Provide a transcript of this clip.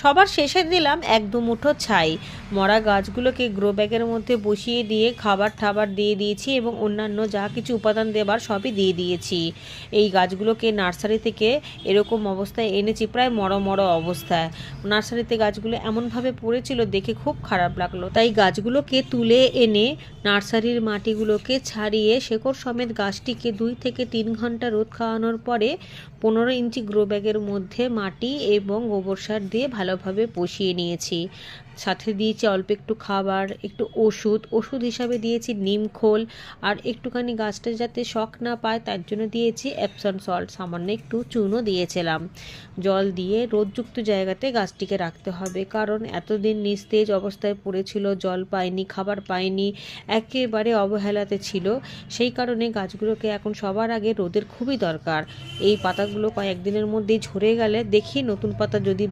সবার শেষে দিলাম এক দু মুঠো ছাই। মরা গাছগুলোকে গ্রো ব্যাগের মধ্যে বসিয়ে দিয়ে খাবার টাবার দিয়ে দিয়েছি এবং অন্যান্য যা কিছু উপাদান দেবার সবই দিয়ে দিয়েছি। এই গাছগুলোকে নার্সারি থেকে এরকম অবস্থায় এনেছি, প্রায় মরো মরো অবস্থায়। নার্সারিতে গাছগুলো এমনভাবে পড়েছিল, দেখে খুব খারাপ লাগল। তাই গাছগুলোকে তুলে এনে নার্সারির মাটিগুলোকে ছাড়িয়ে শেকড় সমেত গাছটিকে দুই থেকে তিন ঘণ্টা রোদ খাওয়ানোর পরে পনেরো ইঞ্চি গ্রো ব্যাগের মধ্যে মাটি এবং গোবর সার দিয়ে ভালোভাবে বসিয়ে নিয়েছি। সাথে দিয়েছি অল্প একটু খাবার, একটু ওষুধ। ওষুধ হিসাবে দিয়েছি নিম খোল। আর একটুখানি গাছটা যাতে শখ না পায়, তার জন্য দিয়েছি অ্যাপসন সল্ট সামান্য একটু চুনও দিয়েছিলাম। জল দিয়ে রোদযুক্ত জায়গাতে গাছটিকে রাখতে হবে। কারণ এতদিন নিস্তেজ অবস্থায় পড়েছিল, জল পায়নি খাবার পায়নি একেবারে অবহেলাতে ছিল। সেই কারণে গাছগুলোকে এখন সবার আগে রোদের খুবই দরকার। এই পাতাগুলো কয়েকদিনের মধ্যেই ঝরে গেলে দেখি নতুন পাতা যদি